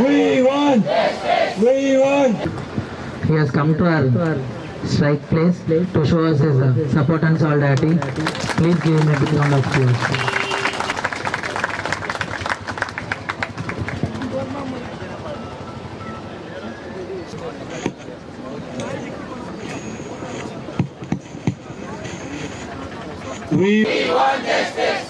We want. We want. He has come to our strike place to show us his uh, support and solidarity. Please give him a big round of applause. We, want justice.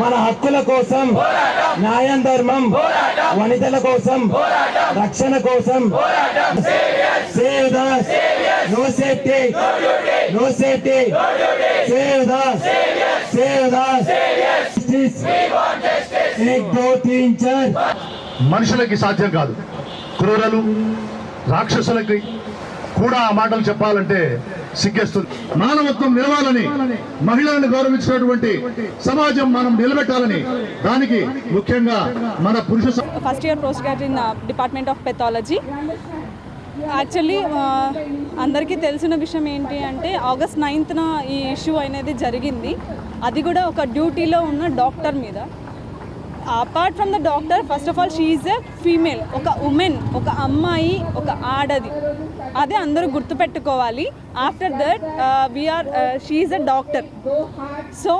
మన హక్కుల కోసం న్యాయం ధర్మం వనితల కోసం రక్షణ కోసం. Save the no safety no safety. Save Das save the మనుషులకి సాధ్యం కాదు. క్రూరలు రాక్షసులకి కూడా ఆ మాటలు చెప్పాలంటే సిగ్గేస్తుంది. మానవత్వం నిలవాలని మహిళలను గౌరవించినటువంటి సమాజం మనం నిలబెట్టాలని దానికి ముఖ్యంగా మన పురుష first year post graduate in department of pathology actually అందరికీ తెలిసిన విషయం ఏంటి అంటే ఆగస్ట్ నైన్త్న ఈ ఇష్యూ అనేది జరిగింది. అది కూడా ఒక డ్యూటీలో ఉన్న డాక్టర్ మీద. Apart from the doctor first of all she's a female ఒక ఉమెన్ ఒక అమ్మాయి ఒక ఆడది. అదే అందరూ గుర్తుపెట్టుకోవాలి. After that we are she's a doctor so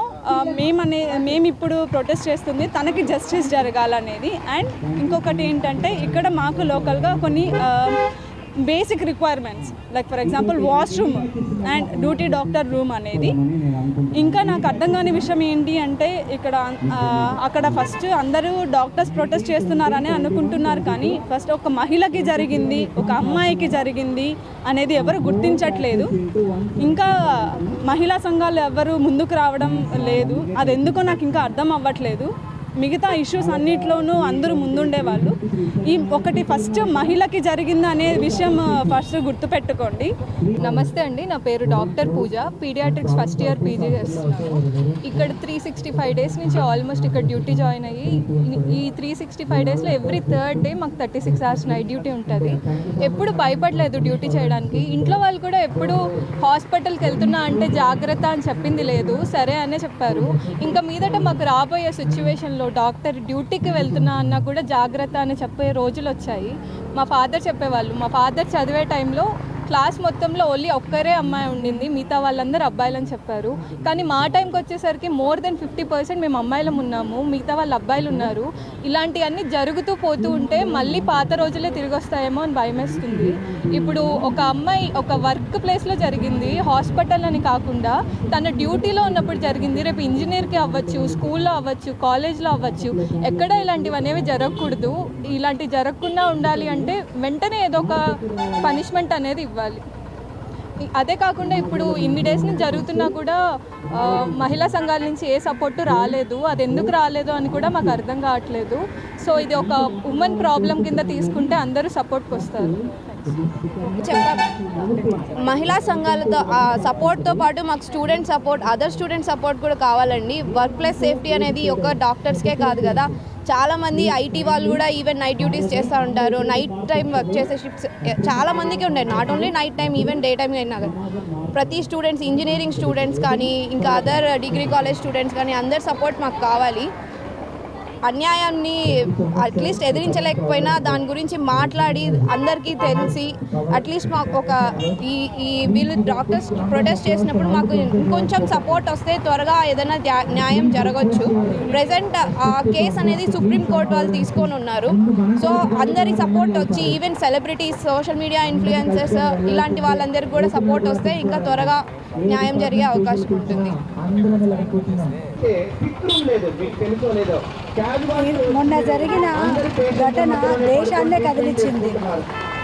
మేమనే మేము ఇప్పుడు ప్రొటెస్ట్ చేస్తుంది. తనకి జస్టిస్ జరగాలనేది. అండ్ ఇంకొకటి ఏంటంటే ఇక్కడ మాకు లోకల్గా కొన్ని uh, basic requirements like for example washroom and duty doctor room అనేది. ఇంకా నాకు అర్థం కాని విషయం ఏంటి అంటే ఇక్కడ అక్కడ ఫస్ట్ అందరూ డాక్టర్స్ ప్రొటెస్ట్ చేస్తున్నారని అనుకుంటున్నారు కానీ ఫస్ట్ ఒక మహిళకి జరిగింది ఒక అమ్మాయికి జరిగింది అనేది ఎవరు గుర్తించట్లేదు. ఇంకా మహిళా సంఘాలు ఎవరు ముందుకు రావడం లేదు అది ఎందుకో నాకు ఇంకా అర్థం అవ్వట్లేదు. మిగతా ఇష్యూస్ అన్నిట్లోనూ అందరూ ముందుండేవాళ్ళు. ఈ ఒకటి ఫస్ట్ మహిళకి జరిగింది అనే విషయం ఫస్ట్ గుర్తుపెట్టుకోండి. నమస్తే అండి నా పేరు doctor Pooja. Paediatrics first year PG చేస్తున్నాను. ఇక్కడ త్రీ సిక్స్టీ ఫైవ్ డేస్ నుంచి ఆల్మోస్ట్ ఇక్కడ డ్యూటీ జాయిన్ అయ్యి ఈ- ఈ త్రీ సిక్స్టీ ఫైవ్ డేస్లో ఎవ్రీ థర్డ్ డే మాకు thirty six hours night duty ఉంటుంది. ఎప్పుడు భయపడలేదు డ్యూటీ చేయడానికి. ఇంట్లో వాళ్ళు కూడా ఎప్పుడు హాస్పిటల్కి వెళ్తున్నా అంటే జాగ్రత్త అని చెప్పింది లేదు. సరే అనే చెప్పారు. ఇంకా మీదట మాకు రాబోయే సిచ్యువేషన్లో డాక్టర్ డ్యూటీకి వెళ్తున్నా అన్నా కూడా జాగ్రత్త అని చెప్పే రోజులు వచ్చాయి. మా ఫాదర్ చెప్పేవాళ్ళు మా ఫాదర్ చదివే టైంలో క్లాస్ మొత్తంలో ఓన్లీ ఒక్కరే అమ్మాయి ఉండింది. మిగతా వాళ్ళందరూ అబ్బాయిలని చెప్పారు. కానీ మా టైంకి వచ్చేసరికి మోర్ దెన్ ఫిఫ్టీ పర్సెంట్ మేము అమ్మాయిలం ఉన్నాము. మిగతా వాళ్ళు అబ్బాయిలు ఉన్నారు. ఇలాంటివన్నీ జరుగుతూ పోతూ ఉంటే మళ్ళీ పాత రోజులే తిరిగి వస్తాయేమో అని భయమేస్తుంది. ఇప్పుడు ఒక అమ్మాయి ఒక వర్క్ ప్లేస్లో జరిగింది. హాస్పిటల్ అని కాకుండా తన డ్యూటీలో ఉన్నప్పుడు జరిగింది. రేపు ఇంజనీర్కి అవ్వచ్చు స్కూల్లో అవ్వచ్చు కాలేజ్లో అవ్వచ్చు. ఎక్కడ ఇలాంటివి అనేవి జరగకూడదు. ఇలాంటివి జరగకుండా ఉండాలి అంటే వెంటనే ఏదో ఒక పనిష్మెంట్ అనేది ఇవ్వాలి. ఇవ్వాలి. అదే కాకుండా ఇప్పుడు ఇన్ని డేస్ నుంచి జరుగుతున్నా కూడా మహిళా సంఘాల నుంచి ఏ సపోర్టు రాలేదు. అది ఎందుకు రాలేదు అని కూడా మాకు అర్థం కావట్లేదు. సో ఇది ఒక ఉమెన్ ప్రాబ్లం కింద తీసుకుంటే అందరూ సపోర్ట్కి వస్తారు మహిళా సంఘాలతో సపోర్ట్తో పాటు మాకు student support other student support కూడా కావాలండి. వర్క్ ప్లేస్ సేఫ్టీ అనేది ఒక డాక్టర్స్కే కాదు కదా. చాలామంది ఐటీ వాళ్ళు కూడా ఈవెన్ నైట్ డ్యూటీస్ చేస్తూ ఉంటారు. నైట్ టైం వర్క్ చేసే షిఫ్ట్స్ చాలామందికి ఉంటాయి. Not only night time even day time అయినా కానీ. ప్రతి స్టూడెంట్స్ ఇంజనీరింగ్ స్టూడెంట్స్ కానీ ఇంకా అదర్ డిగ్రీ కాలేజ్ స్టూడెంట్స్ కానీ అందరి సపోర్ట్ మాకు కావాలి. అన్యాయాన్ని అట్లీస్ట్ ఎదిరించలేకపోయినా దాని గురించి మాట్లాడి అందరికీ తెలిసి అట్లీస్ట్ మాకు ఒక ఈ ఈ వీళ్ళు డాక్టర్స్ ప్రొటెస్ట్ చేసినప్పుడు మాకు ఇంకొంచెం సపోర్ట్ వస్తే త్వరగా ఏదైనా న్యాయం జరగవచ్చు ప్రజెంట్ ఆ కేసు అనేది సుప్రీంకోర్టు వాళ్ళు తీసుకొని ఉన్నారు. సో అందరి సపోర్ట్ వచ్చి even celebrities social media influencers ఇలాంటి వాళ్ళందరికీ కూడా సపోర్ట్ వస్తే ఇంకా త్వరగా న్యాయం జరిగే అవకాశం ఉంటుంది. మొన్న జరిగిన ఘటన దేశాన్నే కదిలించింది.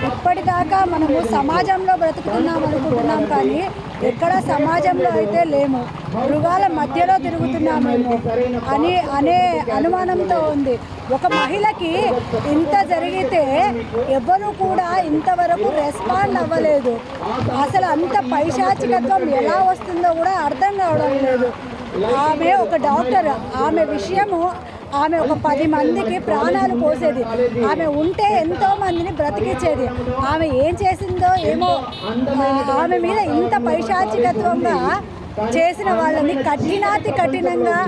ఇప్పటిదాకా మనము సమాజంలో బ్రతుకుతున్నాం అనుకుంటున్నాం కానీ ఎక్కడ సమాజంలో అయితే లేము. మృగాల మధ్యలో తిరుగుతున్నామేమో అని అనే అనుమానంతో ఉంది. ఒక మహిళకి ఇంత జరిగితే ఎవరు కూడా ఇంతవరకు రెస్పాండ్ అవ్వలేదు. అసలు అంత పైశాచికత్వం ఎలా వస్తుందో కూడా అర్థం కావడం లేదు. ఆమె ఒక డాక్టర్. ఆమె విషయము ఆమె ఒక పది మందికి ప్రాణాలు పోసేది. ఆమె ఉంటే ఎంతో మందిని బ్రతికించేది ఆమె ఏం చేసిందో ఏమో ఆమె మీద ఇంత పైశాచికత్వంగా చేసిన వాళ్ళని కఠినాతి కఠినంగా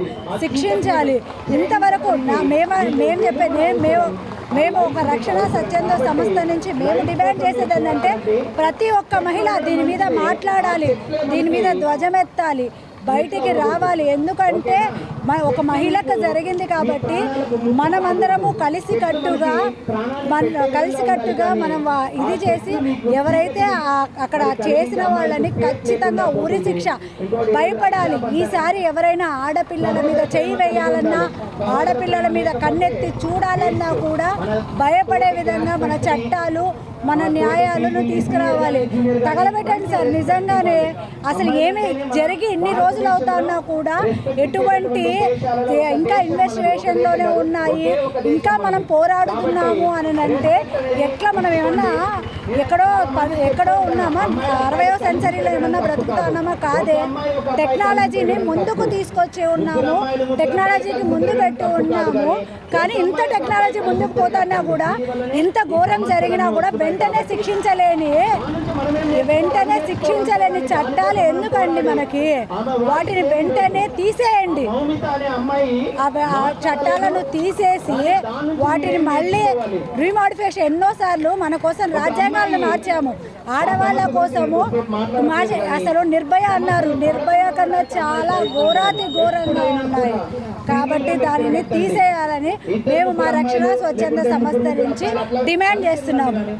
శిక్షించాలి. ఇంతవరకు నా మేము మేము చెప్పే నేను- మేము మేము ఒక రక్షణ స్వచ్ఛంద సంస్థ నుంచి మేము డిమాండ్ చేసేది ఏంటంటే ప్రతి ఒక్క మహిళ దీని మీద మాట్లాడాలి దీని మీద ధ్వజమెత్తాలి బయటికి రావాలి. ఎందుకంటే ఒక మహిళకు జరిగింది కాబట్టి మనమందరము కలిసికట్టుగా మన కలిసికట్టుగా మనం వా- ఇది చేసి ఎవరైతే అక్కడ చేసిన వాళ్ళని ఖచ్చితంగా ఉరి శిక్ష భయపడాలి. ఈసారి ఎవరైనా ఆడపిల్లల మీద చేయి వేయాలన్నా ఆడపిల్లల మీద కన్నెత్తి చూడాలన్నా కూడా భయపడే విధంగా మన చట్టాలు మన న్యాయాలను తీసుకురావాలి. తగలబెట్టండి సార్. నిజంగానే అసలు ఏమి జరిగి ఇన్ని రోజులు అవుతున్నా కూడా ఎటువంటి ఏ- ఇంకా ఇన్వెస్టిగేషన్లోనే ఉన్నాయి. ఇంకా మనం పోరాడుతున్నాము అని అంటే ఎట్లా మనం ఏమన్నా ఎక్కడో ప- ఎక్కడో ఉన్నామా? అరవయో సెంచరీలో ఏమన్నా బ్రతుకుతా ఉన్నామా కాదే. టెక్నాలజీని ముందుకు తీసుకొచ్చి ఉన్నాము. టెక్నాలజీకి ముందు పెట్టి ఉన్నాము. కానీ ఇంత టెక్నాలజీ ముందుకు పోతున్నా కూడా ఇంత ఘోరం జరిగినా కూడా వెంటనే శిక్షించలేని వెంటనే శిక్షించలేని చట్టాలు ఎందుకండి మనకి? వాటిని వెంటనే తీసేయండి. ఆ చట్టాలను తీసేసి వాటిని మళ్ళీ రీమాడిఫికేషన్ ఎన్నోసార్లు మన కోసం రాజ్యాంగాలను మార్చాము. ఆడవాళ్ళ కోసము మార్చ- అసలు నిర్భయ అన్నారు. నిర్భయ కన్నా చాలా ఘోరాతి ఘోరంగా ఉన్నాయి. కాబట్టి దానిని తీసేయాలని మేము మా రక్షణ స్వచ్ఛంద సంస్థ నుంచి డిమాండ్ చేస్తున్నాము.